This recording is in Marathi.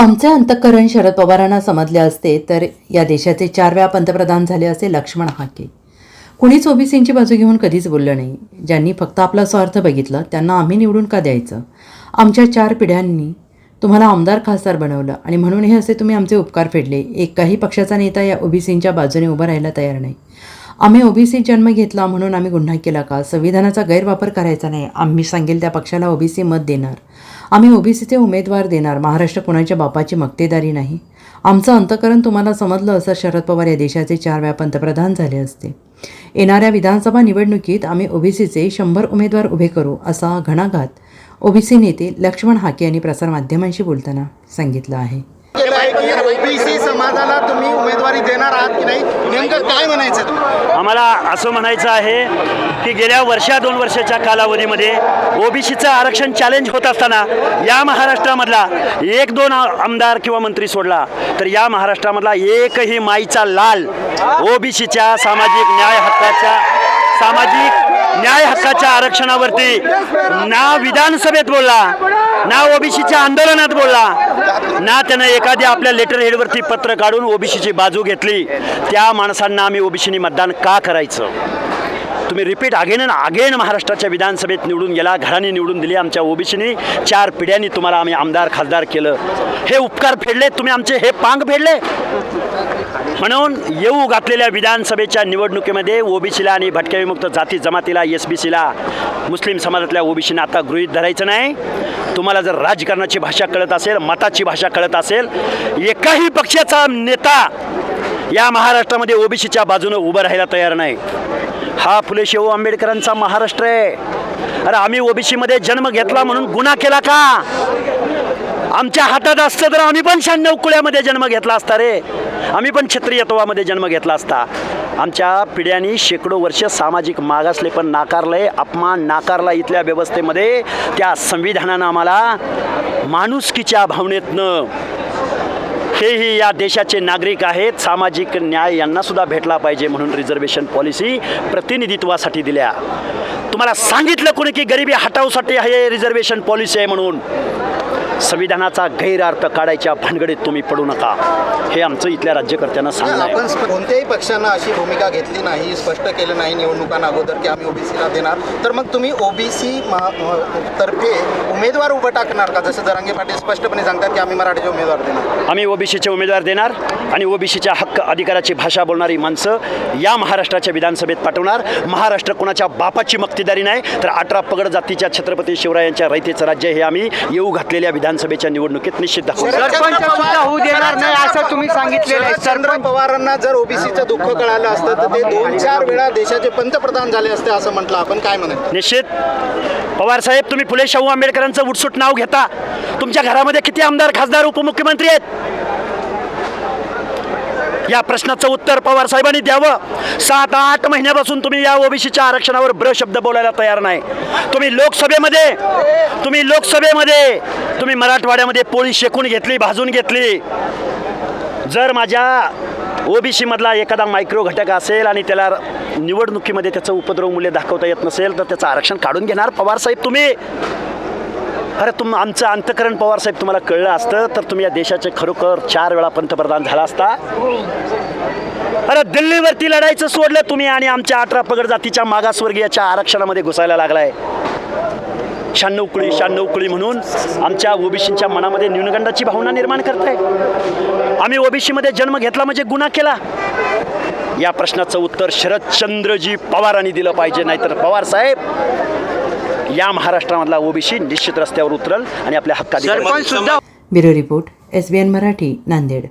आमचे अंतःकरण शरद पवारांना समजले असते तर या देशाचे चार वेळा पंतप्रधान झाले असे लक्ष्मण हाके. कुणीच ओबीसींची बाजू घेऊन कधीच बोललं नाही. ज्यांनी फक्त आपला स्वार्थ बघितला त्यांना आम्ही निवडून का द्यायचं? आमच्या चार पिढ्यांनी तुम्हाला आमदार खासदार बनवलं आणि म्हणून हे असे तुम्ही आमचे उपकार फेडले. एकाही पक्षाचा नेता या ओबीसींच्या बाजूने उभा राहायला तयार नाही. आम्ही ओबीसी जन्म घेतला म्हणून आम्ही गुन्हा केला का? संविधानाचा गैरवापर करायचा नाही. आम्ही सांगेल त्या पक्षाला ओबीसी मत देणार. आम्ही ओबीसीचे उमेदवार देणार. महाराष्ट्र कुणाच्या बापाची मक्तेदारी नाही? आमचं अंतकरण तुम्हाला समजलं असं शरद पवार या देशाचे चार वेळा पंतप्रधान झाले असते. येणाऱ्या विधानसभा निवडणुकीत आम्ही ओबीसीचे शंभर उमेदवार उभे करू असा घणाघात ओबीसी नेते लक्ष्मण हाके यांनी प्रसारमाध्यमांशी बोलताना सांगितलं आहे. आहे की ओबीसी समाजाला तुम्ही उमेदवारी देणार आहात की नाही? नेमकं काय म्हणायचं आम्हाला असं म्हणायचं आहे की गेल्या वर्षा दोन वर्षाच्या कालावधीमध्ये ओबीसीचं आरक्षण चॅलेंज होत असताना या महाराष्ट्रामधला एक दोन आमदार किंवा मंत्री सोडला तर या महाराष्ट्रामधला एकही माईचा लाल ओबीसीच्या सामाजिक न्याय हक्काच्या सामाजिक न्याय हक्काच्या आरक्षणावरती ना विधानसभेत बोलला ना ओबीसीच्या आंदोलनात बोलला ना त्यानं एखाद्या आपल्या लेटर हेडवरती पत्र काढून ओबीसीची बाजू घेतली. त्या माणसांना आम्ही ओबीसीनी मतदान का करायचं? तुम्ही रिपीट अगेन अँड अगेन महाराष्ट्राच्या विधानसभेत निवडून गेला घराने निवडून दिली आमच्या ओबीसीनी. चार पिढ्यांनी तुम्हाला आम्ही आमदार खासदार केलं. हे उपकार फेडले तुम्ही आमचे हे पांग फेडले. म्हणून येऊ घातलेल्या विधानसभेच्या निवडणुकीमध्ये ओबीसीला आणि भटक्याविमुक्त जाती जमातीला एस बी सीला मुस्लिम समाजातल्या ओबीसीने आता गृहीत धरायचं नाही. तुम्हाला जर राजकारणाची भाषा कळत असेल मताची भाषा कळत असेल एकाही पक्षाचा नेता या महाराष्ट्रामध्ये ओबीसीच्या बाजूनं उभं राहायला तयार नाही. हा फुले शाहू आंबेडकरांचा महाराष्ट्र आहे. अरे आम्ही ओबीसीमध्ये जन्म घेतला म्हणून गुन्हा केला का? आमच्या हातात असतं तर आम्ही पण शहाण्णव कुळ्यामध्ये जन्म घेतला असता रे. आम्ही पण क्षत्रियत्वामध्ये जन्म घेतला असता. आमच्या पिढ्यांनी शेकडो वर्ष सामाजिक मागासले पण नाकारलंय अपमान नाकारला इथल्या व्यवस्थेमध्ये. त्या संविधानानं आम्हाला माणुसकीच्या भावनेतनं हेही या देशाचे नागरिक आहेत. सामाजिक न्याय यांना सुद्धा भेटला पाहिजे म्हणून रिझर्वेशन पॉलिसी प्रतिनिधित्वासाठी दिल्या. तुम्हाला सांगितलं कोणी की गरिबी हटावसाठी हे रिझर्वेशन पॉलिसी आहे म्हणून? संविधानाचा गैरअर्थ काढायच्या भानगडीत तुम्ही पडू नका. हे आमचं इथल्या राज्यकर्त्यांना सांगणं आपण कोणत्याही पक्षानं अशी भूमिका घेतली नाही स्पष्ट केलं नाही निवडणुकांना अगोदर की आम्ही ओबीसीला देणार. तर मग तुम्ही ओबीसी तर्फे उमेदवार उभं टाकणार का? जसं जरांगे पाटील स्पष्टपणे सांगतात की आम्ही मराठीचे उमेदवार देणार. आम्ही ओबीसीचे उमेदवार देणार आणि ओबीसीच्या हक्क अधिकाराची भाषा बोलणारी माणसं या महाराष्ट्राच्या विधानसभेत पाठवणार. महाराष्ट्र कोणाच्या बापाची मक्तेदारी नाही तर अठरा पगड जातीच्या छत्रपती शिवरायांच्या रयतेचं राज्य हे आम्ही येऊ घातलेल्या विधानसभेच्या निवडणुकीत निश्चित दाखवू. सरपंच सुद्धा होऊ देणार नाही असं तुम्ही सांगितलेलं आहे. चंद्र पवारांना जर ओबीसीचं दुःख कळालं असतं तर ते दोन चार वेळा देशाचे पंतप्रधान झाले असते असं म्हटलं आपण. काय म्हणत निश्चित. पवार साहेब तुम्ही फुले शाहू आंबेडकरांचं उठसूट नाव घेता. तुमच्या घरामध्ये किती आमदार खासदार उपमुख्यमंत्री आहेत? या प्रश्नाचं उत्तर पवार साहेबांनी द्यावं. सात आठ महिन्यापासून तुम्ही या ओबीसीच्या आरक्षणावर ब्र शब्द बोलायला तयार नाही. तुम्ही लोकसभेमध्ये तुम्ही लोकसभेमध्ये तुम्ही मराठवाड्यामध्ये पोळी शेकून घेतली भाजून घेतली. जर माझ्या ओबीसी मधला एखादा मायक्रो घटक असेल आणि त्याला निवडणुकीमध्ये त्याचं उपद्रव मूल्य दाखवता येत नसेल तर त्याचं आरक्षण काढून घेणार पवार साहेब तुम्ही. अरे तुम आमचं अंतकरण पवार साहेब तुम्हाला कळलं असतं तर तुम्ही या देशाचे खरोखर चार वेळा पंतप्रधान झाला असता. अरे दिल्लीवरती लढायचं सोडलं तुम्ही आणि आमच्या अठरा पगड जातीच्या मागासवर्गीयाच्या आरक्षणामध्ये घुसायला लागलाय. शहाण्णव कुळी शहाण्णव कुळी म्हणून आमच्या ओबीसींच्या मनामध्ये न्यूनगंडाची भावना निर्माण करताय. आम्ही ओबीसीमध्ये जन्म घेतला म्हणजे गुन्हा केला. या प्रश्नाचं उत्तर शरदचंद्रजी पवारांनी दिलं पाहिजे नाहीतर पवार साहेब या महाराष्ट्रामधला ओबीसी निश्चित रस्त्यावर उतरल आणि आपल्या हक्काधिकार bureau report S B N Marathi Nanded.